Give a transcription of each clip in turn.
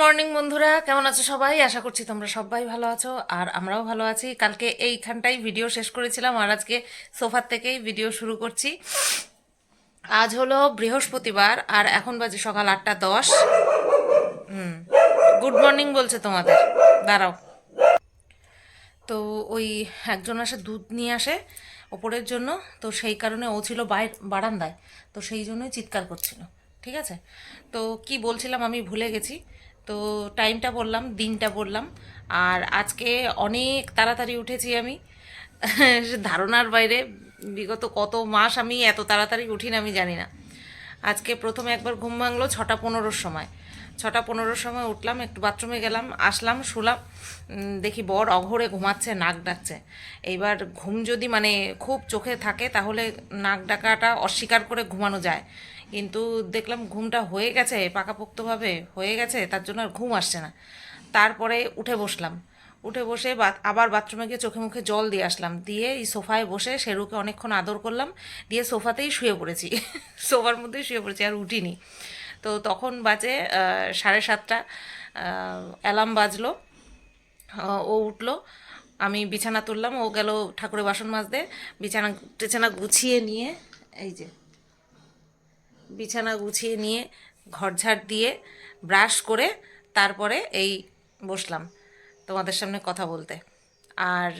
Morning বন্ধুরা। কেমন আছো সবাই? আশা করছি তোমরা সবাই ভালো আছো, আর আমরাও ভালো আছি। কালকে এইখানটাই ভিডিও শেষ করেছিলাম, আর আজকে সোফার থেকেই ভিডিও শুরু করছি। আজ হলো বৃহস্পতিবার, আর এখন বাজে সকাল আটটা দশ। হুম। গুড মর্নিং বলছে তোমাদের। দাঁড়াও। তো ওই একজন আসে, দুধ নিয়ে আসে ওপরের জন্য। তো সেই কারণে ও ছিল বাইর বারান্দায়। তো সেই জন্যই চিৎকার করছিল। ঠিক আছে? তো কি বলছিলাম আমি ভুলে গেছি। তো টাইমটা বললাম, দিনটা বললাম। আর আজকে অনেক তাড়াতাড়ি উঠেছি আমি। ধারণার বাইরে, বিগত কত মাস আমি এত তাড়াতাড়ি উঠি না আমি জানি না। আজকে প্রথমে একবার ঘুম ভাঙলো ছটা পনেরোর সময়। ছটা পনেরোর সময় উঠলাম, একটু বাথরুমে গেলাম, আসলাম, শুলাম। দেখি বর অঘরে ঘুমাচ্ছে, নাক ডাকছে। এইবার ঘুম যদি মানে খুব চোখে থাকে, তাহলে নাক ডাকাটা অস্বীকার করে ঘুমানো যায়। কিন্তু দেখলাম ঘুমটা হয়ে গেছে, পাকাপোক্তভাবে হয়ে গেছে, তার জন্য আর ঘুম আসছে না। তারপরে উঠে বসলাম। উঠে বসে আবার বাথরুমে গিয়ে চোখে মুখে জল দিয়ে আসলাম। দিয়ে এই সোফায় বসে শেরুকে অনেকক্ষণ আদর করলাম। দিয়ে সোফাতেই শুয়ে পড়েছি। সোফার মধ্যেই শুয়ে পড়েছি, আর উঠিনি। তো তখন বাজে সাড়ে সাতটা অ্যালার্ম বাজলো। ও উঠল। আমি বিছানা তুললাম। ও গেল ঠাকুরের বাসন মাজতে। বিছানা টিছানা গুছিয়ে নিয়ে এই যে বিছানা গুছিয়ে নিয়ে ঘরঝাড় দিয়ে ব্রাশ করে তারপরে এই বসলাম তোমাদের সামনে কথা বলতে। আর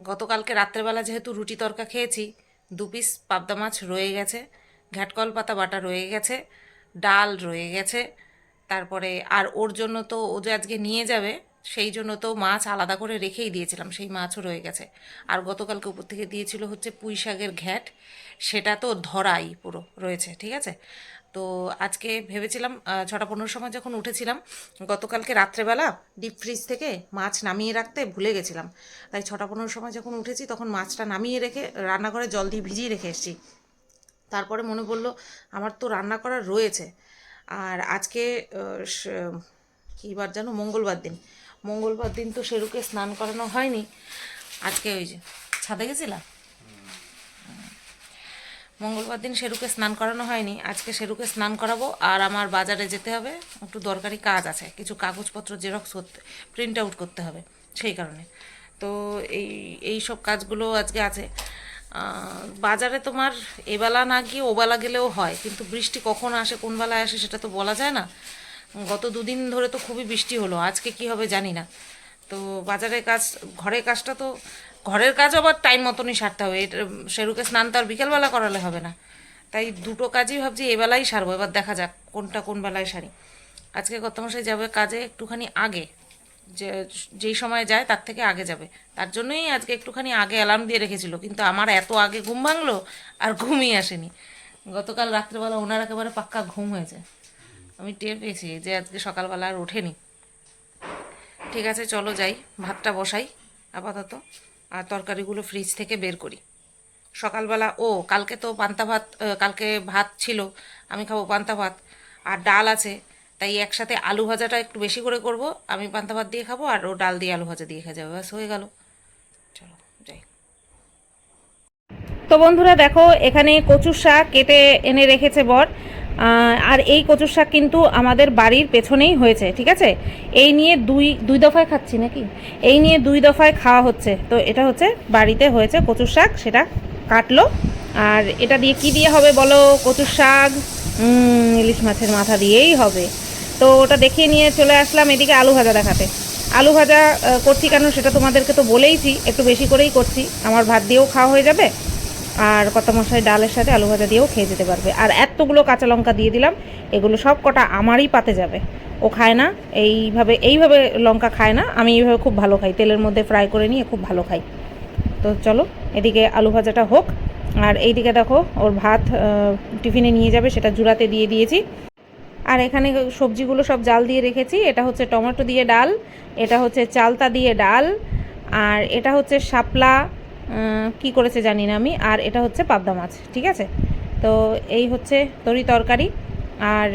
গতকালকে রাত্রেবেলা যেহেতু রুটি তরকা খেয়েছি, দু পিস পাবদা মাছ রয়ে গেছে, ঘ্যাটকল পাতা বাটা রয়ে গেছে, ডাল রয়ে গেছে, তারপরে আর ওর জন্য তো ও যে আজকে নিয়ে যাবে সেই জন্য তো মাছ আলাদা করে রেখেই দিয়েছিলাম, সেই মাছও রয়ে গেছে। আর গতকালকে উপর থেকে দিয়েছিল হচ্ছে পুঁই শাকের ঘ্যাট, সেটা তো ধরাই পুরো রয়েছে, ঠিক আছে? তো আজকে ভেবেছিলাম ছটা পনেরোর সময় যখন উঠেছিলাম, গতকালকে রাত্রেবেলা ডিপ ফ্রিজ থেকে মাছ নামিয়ে রাখতে ভুলে গেছিলাম। তাই ছটা পনেরোর সময় যখন উঠেছি, তখন মাছটা নামিয়ে রেখে রান্নাঘরে জল দিয়ে ভিজিয়ে রেখে এসেছি। তারপরে মনে পড়ল, আমার তো রান্না করা রয়েছে। আর আজকে কী বার জানো? মঙ্গলবার দিন। মঙ্গলবার দিন তো শেরুকে স্নান করানো হয়নি। আজকে ওই যে, ছাদে গেছিলাম মঙ্গলবার দিন শেরুকে স্নান করানো হয়নি। আজকে শেরুকে স্নান করাবো আর আমার বাজারে যেতে হবে। একটু দরকারি কাজ আছে, কিছু কাগজপত্র, জেরক্স করতে প্রিন্ট আউট করতে হবে, সেই কারণে। তো এই এই সব কাজগুলো আজকে আছে। বাজারে তোমার এবেলা না গিয়ে ওবেলা গেলেও হয়, কিন্তু বৃষ্টি কখন আসে, কোন বেলায় আসে সেটা তো বলা যায় না। গত দুদিন ধরে তো খুবই বৃষ্টি হলো, আজকে কি হবে জানি না। তো বাজারের কাজ, ঘরের কাজটা তো, ঘরের কাজ আবার টাইম মতনই সারতে হবে এটা শেরুকে স্নান তো আর বিকেলবেলা করালে হবে না। তাই দুটো কাজই ভাবছি, এবেলাই সারবো, এবার দেখা যাক কোনটা কোন বেলায় সারি। আজকে কত মশাই যাবে কাজে একটুখানি আগে, যে, যেই সময় যায় তার থেকে আগে যাবে। তার জন্যই আজকে একটুখানি আগে অ্যালার্ম দিয়ে রেখেছিল, কিন্তু আমার এত আগে ঘুম ভাঙলো আর ঘুমই আসেনি। গতকাল রাত্রেবেলা ওনার একেবারে পাক্কা ঘুম হয়েছে। আমি টের পেয়েছি যে আজকে সকালবেলা আর ওঠেনি। ঠিক আছে, চলো যাই, ভাতটা বসাই আপাতত, আর তরকারিগুলো ফ্রিজ থেকে বের করি। সকালবেলা, ও, কালকে তো পান্তা ভাত কালকে ভাত ছিল, আমি খাব পান্তা ভাত, আর ডাল আছে, তাই একসাথে আলু ভাজাটা একটু বেশি করে করব, আমি পান্তা ভাত দিয়ে খাব, আর ও ডাল দিয়ে আলু ভাজা দিয়ে খেয়ে যাবে ব্যাস, হয়ে গেল। চলো, যাই। তো বন্ধুরা দেখো, এখানে কচুর শাক কেটে এনে রেখেছে বর। আর এই কচুর শাক কিন্তু আমাদের বাড়ির পেছনেই হয়েছে, ঠিক আছে? এই নিয়ে দুই দুই দফায় খাচ্ছি নাকি? এই নিয়ে দুই দফায় খাওয়া হচ্ছে। তো এটা হচ্ছে বাড়িতে হয়েছে কচুর শাক, সেটা কাটলো। আর এটা দিয়ে কি দিয়ে হবে বলো? কচুর শাক ইলিশ মাছের মাথা দিয়েই হবে। তো ওটা দেখিয়ে নিয়ে চলে আসলাম এদিকে আলু ভাজা দেখাতে। আলু ভাজা করছি কেন সেটা তোমাদেরকে তো বলেইছি, একটু বেশি করেই করছি। আমার ভাত দিয়েও খাওয়া হয়ে যাবে। আর কত মশাই ডালের সাথে আলু ভাজা দিয়েও খেয়ে যেতে পারবে। আর এতগুলো কাঁচা লঙ্কা দিয়ে দিলাম, এগুলো সব কটা আমারই পাতে যাবে। ও খায় না, এইভাবে এইভাবে লঙ্কা খায় না, আমি এইভাবে খুব ভালো খাই। তেলের মধ্যে ফ্রাই করে নিয়ে খুব ভালো খাই। তো চলো, এদিকে আলু ভাজাটা হোক। আর এইদিকে দেখো, ওর ভাত টিফিনে নিয়ে যাবে, সেটা জুড়াতে দিয়ে দিয়েছি। আর এখানে সবজিগুলো সব জাল দিয়ে রেখেছি। এটা হচ্ছে টমেটো দিয়ে ডাল, এটা হচ্ছে চালতা দিয়ে ডাল, আর এটা হচ্ছে শাপলা কি করেছে জানি না আমি। আর এটা হচ্ছে পাবদা মাছ, ঠিক আছে? তো এই হচ্ছে তরি তরকারি। আর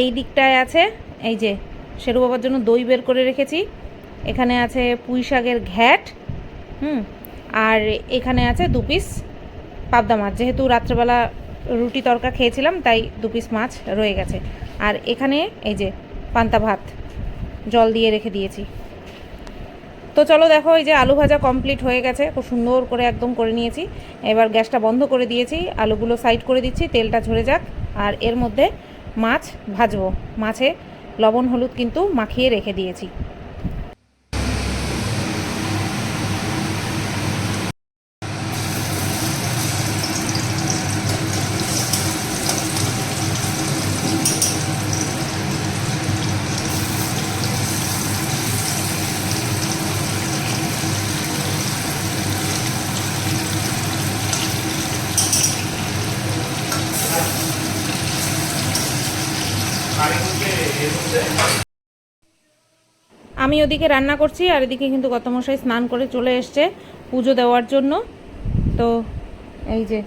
এই দিকটায় আছে, এই যে শেরু বাবার জন্য দই বের করে রেখেছি। এখানে আছে পুঁই শাকের ঘ্যাট, হুম? আর এখানে আছে দু পিস পাবদা মাছ। যেহেতু রাত্রেবেলা রুটি তরকা খেয়েছিলাম, তাই দু পিস মাছ রয়ে গেছে। আর এখানে এই যে পান্তা ভাত, জল দিয়ে রেখে দিয়েছি। তো চলো দেখো, এই যে আলু ভাজা কমপ্লিট হয়ে গেছে। খুব সুন্দর করে একদম করে নিয়েছি। এবার গ্যাসটা বন্ধ করে দিয়েছি। আলুগুলো সাইড করে দিচ্ছি, তেলটা ঝরে যাক। আর এর মধ্যে মাছ ভাজবো। মাছে লবণ, হলুদ কিন্তু মাখিয়ে রেখে দিয়েছি। আমি ওদিকে রান্না করছি আর এদিকে কিন্তু গতমশাই স্নান করে চলে এসছে পুজো দেওয়ার জন্য। তো এই যে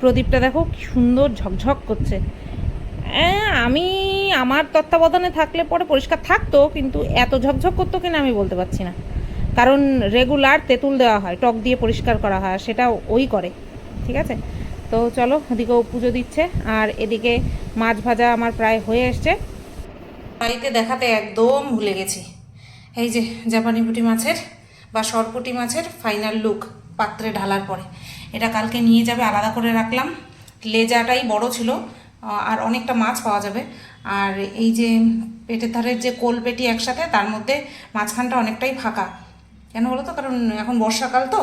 প্রদীপটা দেখো কি সুন্দর ঝকঝক করছে। অ্যাঁ, আমি আমার তত্ত্বাবধানে থাকলে পরে পরিষ্কার থাকতো কিন্তু এত ঝকঝক করতো কিনা আমি বলতে পারছি না। কারণ রেগুলার তেঁতুল দেওয়া হয় টক দিয়ে পরিষ্কার করা হয় সেটা ওই করে ঠিক আছে? তো চলো ওদিকেও পুজো দিচ্ছে আর এদিকে মাছ ভাজা আমার প্রায় হয়ে এসছে। বাড়িতে দেখাতে একদম ভুলে গেছি। এই যে জাপানি পুঁটি মাছের বা সরপুটি মাছের ফাইনাল লুক পাত্রে ঢালার পরে। এটা কালকে নিয়ে যাবে, আলাদা করে রাখলাম। লেজাটাই বড় ছিল আর অনেকটা মাছ পাওয়া যাবে। আর এই যে পেটের ধারের যে কোল পেটি একসাথে, তার মধ্যে মাঝখানটা অনেকটাই ফাঁকা। কেন বলো তো? কারণ এখন বর্ষাকাল তো।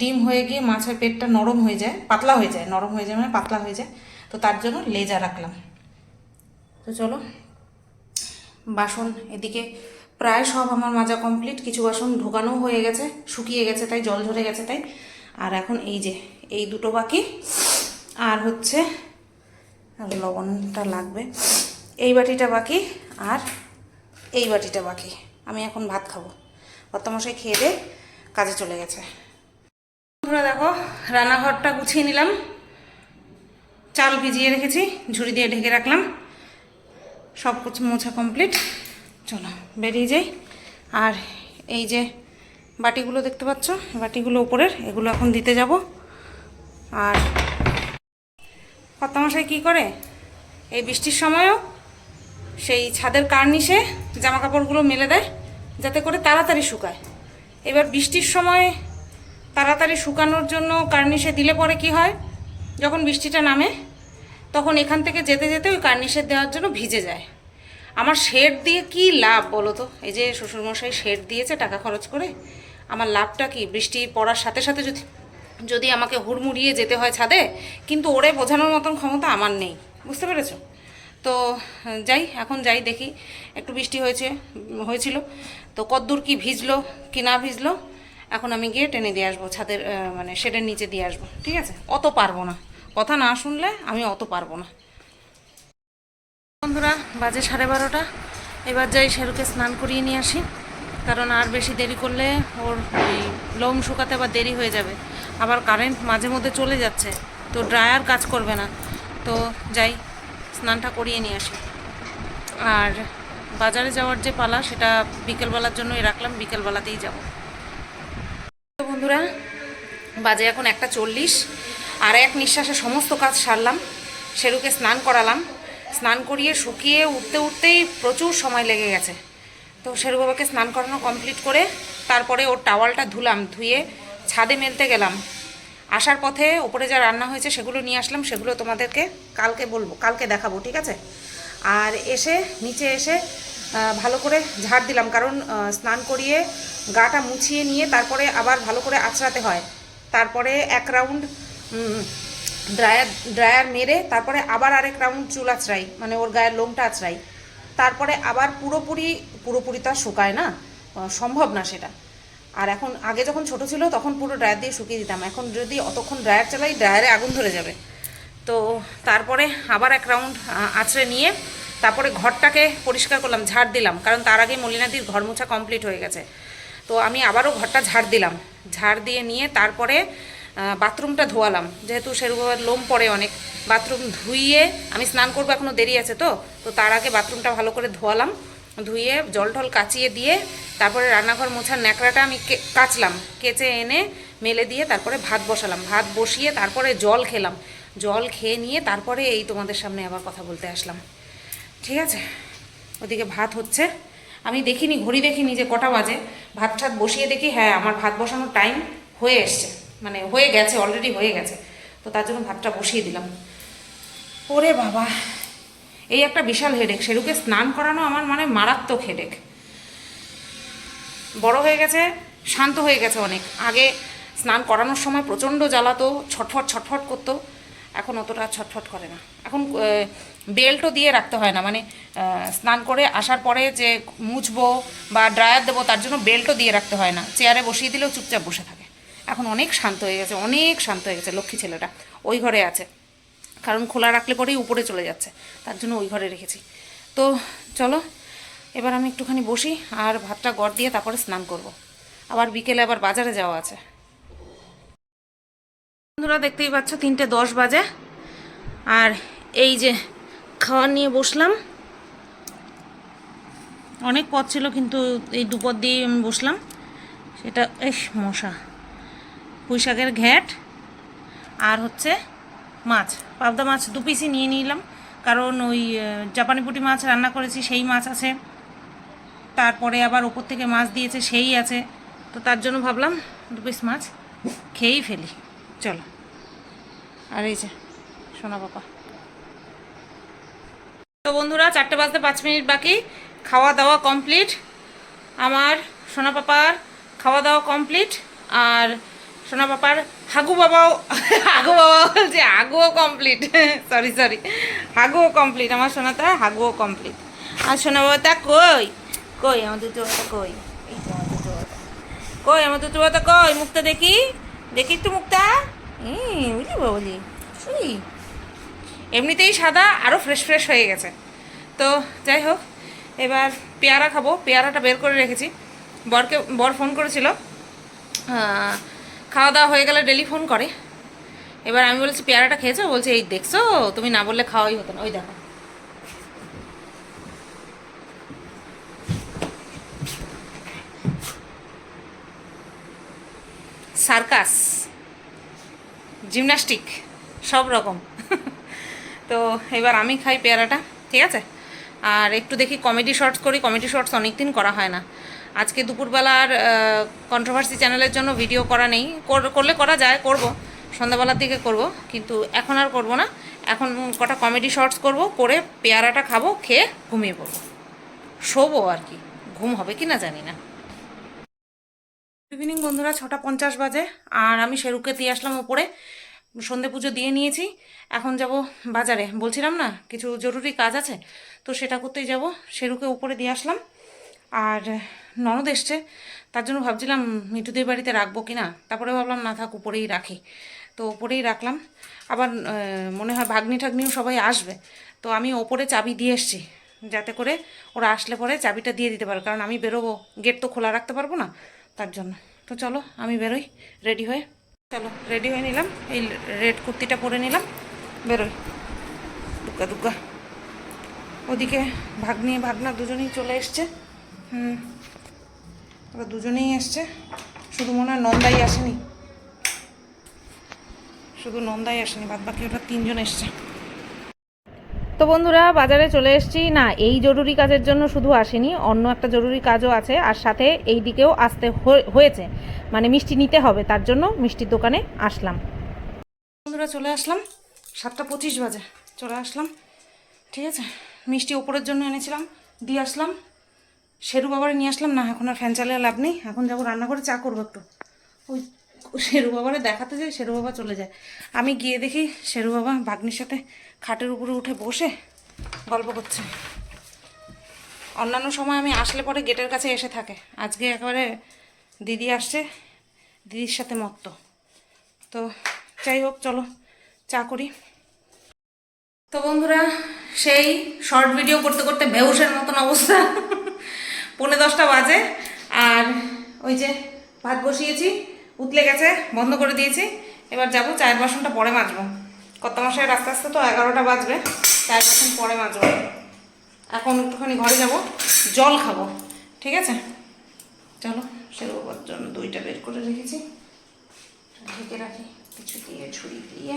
ডিম হয়ে গিয়ে মাছের পেটটা নরম হয়ে যায়, পাতলা হয়ে যায়। নরম হয়ে যায় মানে পাতলা হয়ে যায়। তো তার জন্য লেজা রাখলাম। তো চলো বাসন এদিকে প্রায় সব আমার মাজা কমপ্লিট কিছু বাসন ঢোকানো হয়ে গেছে, শুকিয়ে গেছে তাই, জল ঝরে গেছে তাই। আর এখন এই যে, এই দুটো বাকি। আর হচ্ছে লবণটা লাগবে। এই বাটিটা বাকি, আর এই বাটিটা বাকি। আমি এখন ভাত খাব। বর্তমশাই খেয়ে দে কাজে চলে গেছে। বন্ধুরা দেখো, রান্নাঘরটা গুছিয়ে নিলাম। চাল ভিজিয়ে রেখেছি, ঝুড়ি দিয়ে ঢেকে রাখলাম। সব কিছু মোছা কমপ্লিট চলো, বেরিয়ে যাই। আর এই যে বাটিগুলো দেখতে পাচ্ছ, বাটিগুলো উপরের, এগুলো এখন দিতে যাব। আর কর্তামশাই কী করে? এই বৃষ্টির সময়ও সেই ছাদের কার্নিশে জামা কাপড়গুলো মেলে দেয়, যাতে করে তাড়াতাড়ি শুকায়। এবার বৃষ্টির সময় তাড়াতাড়ি শুকানোর জন্য কার্নিশে দিলে পরে কি হয়? যখন বৃষ্টিটা নামে তখন এখান থেকে যেতে যেতে ওই কার্নিশের দেওয়ার জন্য ভিজে যায়। আমার শেড দিয়ে কি লাভ বলো তো? এই যে শ্বশুরমশাই শেড দিয়েছে টাকা খরচ করে, আমার লাভটা কি? বৃষ্টি পড়ার সাথে সাথে যদি যদি আমাকে হুড়মুড়িয়ে যেতে হয় ছাদে, কিন্তু ওরে বোঝানোর মতন ক্ষমতা আমার নেই। বুঝতে পেরেছ? তো, যাই, এখন যাই দেখি। একটু বৃষ্টি হয়েছে, হয়েছিল। তো কদ্দূর কি ভিজলো, কি না ভিজলো? এখন আমি গিয়ে টেনে দিয়ে আসব, ছাদের মানে শেডের নিচে দিয়ে আসব। ঠিক আছে? অত পারব না। কথা না শুনলে আমি অত পারব না। বন্ধুরা, বাজে সাড়ে বারোটা। এবার যাই শেরুকে স্নান করিয়ে নিয়ে আসি। কারণ আর বেশি দেরি করলে ওর ওই লোম শুকাতে আবার দেরি হয়ে যাবে। আবার কারেন্ট মাঝে মধ্যে চলে যাচ্ছে, তো ড্রায়ার কাজ করবে না। তো যাই, স্নানটা করিয়ে নিয়ে আসি। আর বাজারে যাওয়ার যে পালা, সেটা বিকেলবেলার জন্যই রাখলাম, বিকেলবেলাতেই যাব। বন্ধুরা, বাজে এখন একটা চল্লিশ। আর এক নিঃশ্বাসে সমস্ত কাজ সারলাম শেরুকে স্নান করালাম। স্নান করিয়ে শুকিয়ে উঠতে উঠতেই প্রচুর সময় লেগে গেছে। তো শেরু বাবাকে স্নান করানো কমপ্লিট করে তারপরে ওর টাওয়ালটা ধুলাম, ধুয়ে ছাদে মেলতে গেলাম। আসার পথে ওপরে যা রান্না হয়েছে সেগুলো নিয়ে আসলাম, সেগুলো তোমাদেরকে কালকে বলব, কালকে দেখাবো, ঠিক আছে? আর এসে, নিচে এসে ভালো করে ঝাড় দিলাম, কারণ স্নান করিয়ে গাটা মুছিয়ে নিয়ে তারপরে আবার ভালো করে আঁচড়াতে হয়। তারপরে এক রাউন্ড ড্রায়ার ড্রায়ার মেরে তারপরে আবার আরেক রাউন্ড চুল আঁচড়াই মানে ওর গায়ের লোমটা আঁচড়াই তারপরে আবার পুরোপুরি পুরোপুরি তো শুকায় না সম্ভব না সেটা। আর এখন, আগে যখন ছোট ছিল তখন পুরো ড্রায়ার দিয়ে শুকিয়ে দিতাম, এখন যদি অতক্ষণ ড্রায়ার চালাই, ড্রায়ারে আগুন ধরে যাবে। তো তারপরে আবার এক রাউন্ড আছড়ে নিয়ে তারপরে ঘরটাকে পরিষ্কার করলাম, ঝাড় দিলাম, কারণ তার আগে মলিনাদির ঘর মোছা কমপ্লিট হয়ে গেছে। তো আমি আবারও ঘরটা ঝাড় দিলাম। ঝাড় দিয়ে নিয়ে তারপরে বাথরুমটা ধোয়ালাম। যেহেতু সেরকম লোম পড়ে অনেক, বাথরুম ধুইয়ে আমি স্নান করব এখনও দেরি আছে তো তো তার আগে বাথরুমটা ভালো করে ধোয়ালাম, ধুয়ে জল টল কাচিয়ে দিয়ে তারপরে রান্নাঘর মোছার ন্যাকড়াটা আমি কাচলাম, কেচে এনে মেলে দিয়ে তারপরে ভাত বসালাম। ভাত বসিয়ে তারপরে জল খেলাম। জল খেয়ে নিয়ে তারপরে এই তোমাদের সামনে আবার কথা বলতে আসলাম। ঠিক আছে? ওদিকে ভাত হচ্ছে। আমি দেখিনি, ঘড়ি দেখিনি যে কটা বাজে। ভাত ঠাত বসিয়ে দেখি হ্যাঁ আমার ভাত বসানোর টাইম হয়ে এসছে। মানে হয়ে গেছে অলরেডি হয়ে গেছে। তো তার জন্য ভাতটা বসিয়ে দিলাম। ওরে বাবা, এই একটা বিশাল হেডেক সেরুকে স্নান করানো আমার মানে মারাত্মক হেডেক বড় হয়ে গেছে, শান্ত হয়ে গেছে অনেক। আগে স্নান করানোর সময় প্রচণ্ড জ্বালাতো, ছটফট ছটফট করতো। এখন অতটা ছটফট করে না। এখন বেল্টও দিয়ে রাখতে হয় না। মানে স্নান করে আসার পরে যে মুছবো বা ড্রায়ার দেবো, তার জন্য বেল্টও দিয়ে রাখতে হয় না। চেয়ারে বসিয়ে দিলেও চুপচাপ বসে থাকে। এখন অনেক শান্ত হয়ে গেছে, অনেক শান্ত হয়ে গেছে লক্ষ্মী ছেলেটা। ওই ঘরে আছে। কারণ খোলা রাখলে পরেই উপরে চলে যাচ্ছে। তার জন্য ওই ঘরে রেখেছি। তো চলো, এবার আমি একটুখানি বসি আর ভাতটা গড় দিয়ে তারপরে স্নান করব। আবার বিকেলে আবার বাজারে যাওয়া আছে। বন্ধুরা, দেখতেই পাচ্ছ, তিনটে দশ বাজে। আর এই যে খাওয়ার নিয়ে বসলাম। অনেক পথ ছিল, কিন্তু এই দুপদ দিয়ে আমি বসলাম। সেটা এস মশা। পুঁই শাকের ঘ্যাট আর হচ্ছে মাছ। পাবদা মাছ দু পিসই নিয়ে নিলাম। কারণ ওই জাপানি পুঁটি মাছ রান্না করেছি, সেই মাছ আছে। তারপরে আবার ওপর থেকে মাছ দিয়েছে, সেই আছে। তো তার জন্য ভাবলাম দু পিস মাছ খেয়েই ফেলি। চলো। আর এই যে, সোনা বাবা তো বন্ধুরা, চারটে বাজতে পাঁচ মিনিট বাকি। খাওয়া দাওয়া কমপ্লিট। আমার সোনা পাপার খাওয়া দাওয়া কমপ্লিট। আর সোনা পাপার হাগু বাবাও, হাগু বাবা বলছে হাগুও কমপ্লিট সরি সরি হাগুও কমপ্লিট আমার সোনাটা হাগুও কমপ্লিট আর সোনা বাবাটা কই? কই? আমার দুটো বাবা কই? এই তো দুটো বাবা কই? বাবা কই? মুখটা দেখি। দেখি একটু মুখটা। বুঝলি বলি উই এমনিতেই সাদা আরও ফ্রেশ ফ্রেশ হয়ে গেছে। তো যাই হোক, এবার পেয়ারা খাব। পেয়ারাটা বের করে রেখেছি। বরকে, বর ফোন করেছিল। খাওয়া দাওয়া হয়ে গেলে ডেলি ফোন করে। এবার আমি বলেছি, পেয়ারাটা খেয়েছো? বলছে, এই দেখছ, তুমি না বললে খাওয়াই হতো না। ওই দেখো। সার্কাস জিমনাস্টিক সব রকম। তো এবার আমি খাই পেয়ারাটা, ঠিক আছে? আর একটু দেখি কমেডি শর্টস করি। কমেডি শর্টস অনেক দিন করা হয় না। আজকে দুপুরবেলার কন্ট্রোভার্সি চ্যানেলের জন্য ভিডিও করা নেই। কর- করলে করা যায়, করব। সন্ধ্যাবেলার দিকে করব, কিন্তু এখন আর করব না। এখন কটা কমেডি শর্টস করব, করে পেয়ারাটা খাব, খেয়ে ঘুমিয়ে পড়ব। শোবো আর কি, ঘুম হবে কি না জানি না। ইভিনিং বন্ধুরা, ছটা পঞ্চাশ বাজে, আর আমি শেরুকে দিয়ে আসলাম ওপরে। সন্ধে পুজো দিয়ে নিয়েছি, এখন যাব বাজারে। বলছিলাম না, কিছু জরুরি কাজ আছে, তো সেটা করতেই যাব। শেরুকে উপরে দিয়ে আসলাম। আর ননদ এসছে, তার জন্য ভাবছিলাম মিঠুদের বাড়িতে রাখব কি না তারপরে ভাবলাম, না থাক, উপরেই রাখি। তো উপরেই রাখলাম। আবার মনে হয় ভাগ্নি ঠাগ্নিও সবাই আসবে। তো আমি ওপরে চাবি দিয়ে এসছি, যাতে করে ওরা আসলে পরে চাবিটা দিয়ে দিতে পারে, কারণ আমি বেরোবো, গেট তো খোলা রাখতে পারব না তার জন্য। তো চলো, আমি বেরোই, রেডি হয়ে। চলো, রেডি হয়ে নিলাম, এই রেড কুর্তিটা পরে নিলাম, বেরোই। দুগ্গা দুগ্গা ওদিকে ভাগ্নি, ভাগনা দুজনেই চলে এসছে। হুম দুজনেই এসছে। শুধু মনে হয় নন্দাই আসেনি। শুধু নন্দাই আসেনি বাদ বাকি ওটা তিনজন এসছে। তো বন্ধুরা বাজারে চলে এসেছি। না এই জরুরি কাজের জন্য শুধু আসেনি অন্য একটা জরুরি কাজও আছে আর সাথে এই দিকেও আসতে হয়ে- হয়েছে। মানে মিষ্টি নিতে হবে তার জন্য মিষ্টির দোকানে আসলাম। বন্ধুরা চলে আসলাম। সাতটা পঁচিশ বাজে চলে আসলাম। ঠিক আছে? মিষ্টি ওপরের জন্য এনেছিলাম দিয়ে আসলাম। শেরু বাবারে নিয়ে আসলাম, না, এখন আর ফ্যান চালিয়ে লাভ নেই। এখন যাব রান্না করে, চা করব একটু। ওই শেরু বাবারে দেখাতে যাই শেরু বাবা চলে যায়। আমি গিয়ে দেখি শেরু বাবা ভাগ্নির সাথে খাটের উপরে উঠে বসে গল্প করছে। অন্যান্য সময় আমি আসলে পরে গেটের কাছে এসে থাকে। আজকে একেবারে দিদি আসছে, দিদির সাথে মত্ত। তো যাই হোক, চলো, চা করি। তো বন্ধুরা, সেই শর্ট ভিডিও করতে করতে বেউসের মতন অবস্থা। পৌনে দশটা বাজে। আর ওই যে ভাত বসিয়েছি, উতলে গেছে, বন্ধ করে দিয়েছি। এবার যাব, চায়ের বাসনটা পরে মাজবো। কত মাসের আস্তে আস্তে তো এগারোটা বাজবে, চায়ের বাসন পরে মাজবো। এখন একটুখানি ঘরে যাব, জল খাব। ঠিক আছে? চলো সেরকম জন্য দইটা বের করে রেখেছি। ঢেকে রাখি, কিছু দিয়ে ছুরি দিয়ে।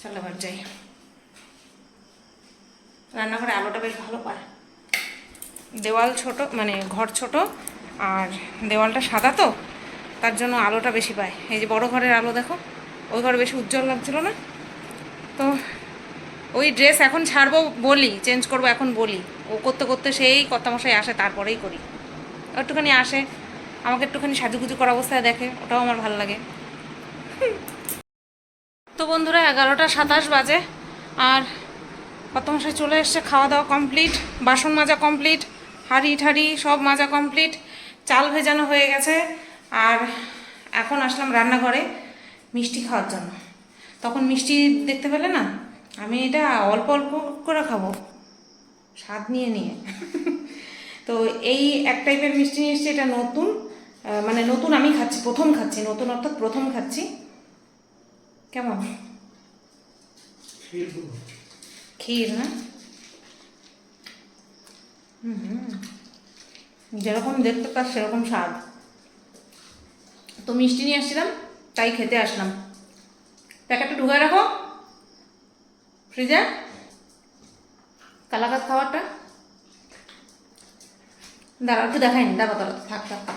চলো এবার যাই। রান্নাঘরে আলোটা বেশ ভালো পায়। দেওয়াল ছোট মানে ঘর ছোট, আর দেওয়ালটা সাদা তো, তার জন্য আলোটা বেশি পায়। এই যে বড় ঘরের আলো দেখো, ওই ঘরে বেশি উজ্জ্বল লাগছিল না? তো ওই ড্রেস এখন ছাড়বো বলি, চেঞ্জ করব এখন বলি। ও করতে করতে সেই কর্তামশাই আসে, তারপরেই করি। একটুখানি আসে, আমাকে একটুখানি সাজুগুজু করা অবস্থায় দেখে, ওটাও আমার ভালো লাগে। তো বন্ধুরা, এগারোটা সাতাশ বাজে, আর কর্তামশাই চলে এসছে খাওয়া দাওয়া কমপ্লিট বাসন মাজা কমপ্লিট হাঁড়ি ঠাড়ি সব মাজা কমপ্লিট চাল ভেজানো হয়ে গেছে। আর এখন আসলাম রান্নাঘরে মিষ্টি খাওয়ার জন্য। তখন মিষ্টি দেখতে পেলে না, আমি এটা অল্প অল্প করে খাব। স্বাদ নিয়ে নিয়ে। তো এই এক টাইপের মিষ্টি এসছি, এটা নতুন। মানে নতুন আমি খাচ্ছি, প্রথম খাচ্ছি, নতুন অর্থাৎ প্রথম খাচ্ছি। কেমন? ক্ষীর না হুম হুম। যেরকম দেখতে তার সেরকম স্বাদ। তো মিষ্টি নিয়ে আসছিলাম, তাই খেতে আসলাম। প্যাকেটটা ঢুকায় রাখো। ফ্রিজে। কালাকাত খাবারটা। দাঁড়াও একটু দেখাইনি দাঁড়াও দাঁড়াও থাক থাক থাক।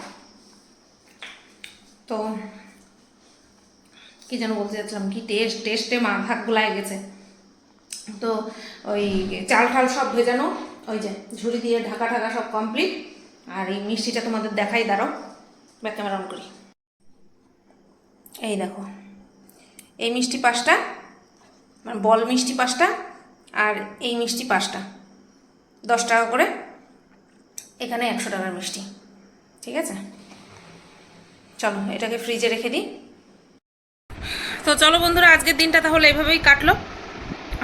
তো, কি যেন বলতে যাচ্ছিলাম কি টেস্ট, টেস্টে মাথা গুলায় গেছে। তো ওই চাল ঠাল সব ভেজানো, ওই যে ঝুড়ি দিয়ে ঢাকা ঢাকা সব কমপ্লিট আর এই মিষ্টিটা তোমাদের দেখাই, দাঁড়াও ব্যাক ক্যামেরা অন করি। এই দেখো, এই মিষ্টি পাঁচটা মানে বল মিষ্টি পাঁচটা আর এই মিষ্টি পাঁচটা, দশ টাকা করে। এখানে একশো টাকার মিষ্টি, ঠিক আছে? চলো, এটাকে ফ্রিজে রেখে দিই। তো চলো বন্ধুরা, আজকের দিনটা তাহলে এভাবেই কাটলো।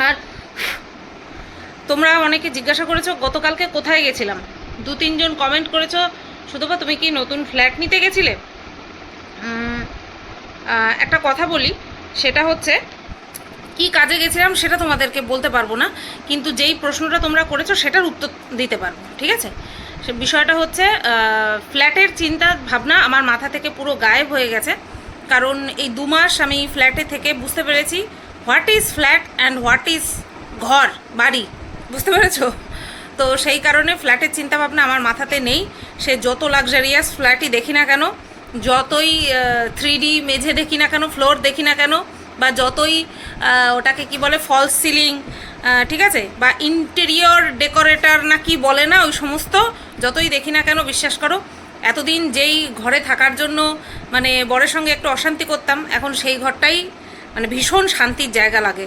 আর তোমরা অনেকে জিজ্ঞাসা করেছ, গতকালকে কোথায় গেছিলাম? দু, তিনজন কমেন্ট করেছ শুধুবা তুমি কি নতুন ফ্ল্যাট নিতে গেছিলে? একটা কথা বলি, সেটা হচ্ছে, কি কাজে গেছিলাম সেটা তোমাদেরকে বলতে পারব না, কিন্তু যেই প্রশ্নটা তোমরা করেছ সেটার উত্তর দিতে পারব, ঠিক আছে? সে বিষয়টা হচ্ছে ফ্ল্যাটের চিন্তা ভাবনা আমার মাথা থেকে পুরো গায়েব হয়ে গেছে, কারণ এই দু মাস আমি ফ্ল্যাটে থেকে বুঝতে পেরেছি what is flat and what is ঘর, বাড়ি বুঝতে পেরেছ? তো সেই কারণে ফ্ল্যাটের চিন্তাভাবনা আমার মাথাতে নেই। সে যত লাক্সারিয়াস ফ্ল্যাটই দেখি না কেন, যতই থ্রি ডি মেঝে দেখি না কেন ফ্লোর দেখি না কেন, বা যতই ওটাকে কি বলে ফলস সিলিং ঠিক আছে? বা ইন্টেরিয়র ডেকোরেটর না কি বলে না, ওই সমস্ত যতই দেখি না কেন, বিশ্বাস করো, এতদিন যেই ঘরে থাকার জন্য মানে বরের সঙ্গে একটু অশান্তি করতাম, এখন সেই ঘরটাই মানে ভীষণ শান্তির জায়গা লাগে।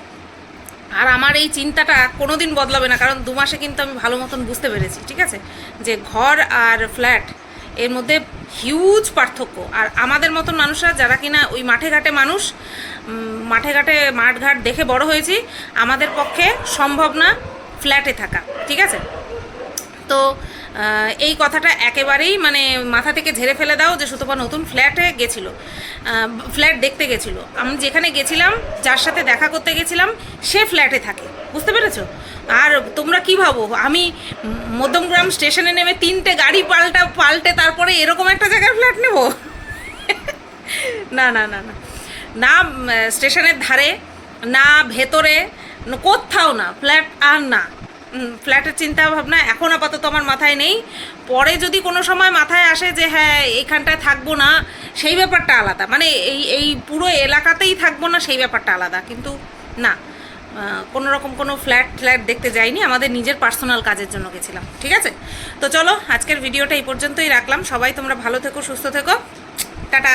আর আমার এই চিন্তাটা কোনো দিন বদলাবে না, কারণ দু মাসে কিন্তু আমি ভালো মতন বুঝতে পেরেছি, ঠিক আছে? যে ঘর আর ফ্ল্যাট এর মধ্যে হিউজ পার্থক্য। আর আমাদের মতন মানুষরা যারা কিনা ওই মাঠে ঘাটে মানুষ মাঠে ঘাটে মাঠঘাট দেখে বড় হয়েছি, আমাদের পক্ষে সম্ভব না ফ্ল্যাটে থাকা, ঠিক আছে? তো এই কথাটা একেবারেই মানে মাথা থেকে ঝেড়ে ফেলে দাও যে সুতপা নতুন ফ্ল্যাটে গেছিল। ফ্ল্যাট দেখতে গেছিল। আমি যেখানে গেছিলাম, যার সাথে দেখা করতে গেছিলাম, সে ফ্ল্যাটে থাকে। বুঝতে পেরেছ? আর তোমরা কি ভাবো? আমি মধ্যমগ্রাম স্টেশনে নেমে তিনটে গাড়ি পাল্টা, পাল্টে তারপরে এরকম একটা জায়গায় ফ্ল্যাট নেব? না না না না। না স্টেশনের ধারে, না ভেতরে, কোথাও না, ফ্ল্যাট আর না। ফ্ল্যাটের চিন্তা ভাবনা এখন আপাতত আমার মাথায় নেই। পরে যদি কোনো সময় মাথায় আসে যে হ্যাঁ এইখানটায় থাকব না, সেই ব্যাপারটা আলাদা। মানে এই এই পুরো এলাকাতেই থাকব না, সেই ব্যাপারটা আলাদা। কিন্তু না কোনো রকম কোনো ফ্ল্যাট ফ্ল্যাট দেখতে যাইনি। আমাদের নিজের পার্সোনাল কাজের জন্য গেছিলাম, ঠিক আছে? তো চলো, আজকের ভিডিওটা এই পর্যন্তই রাখলাম। সবাই তোমরা ভালো থেকো, সুস্থ থেকো। টাটা!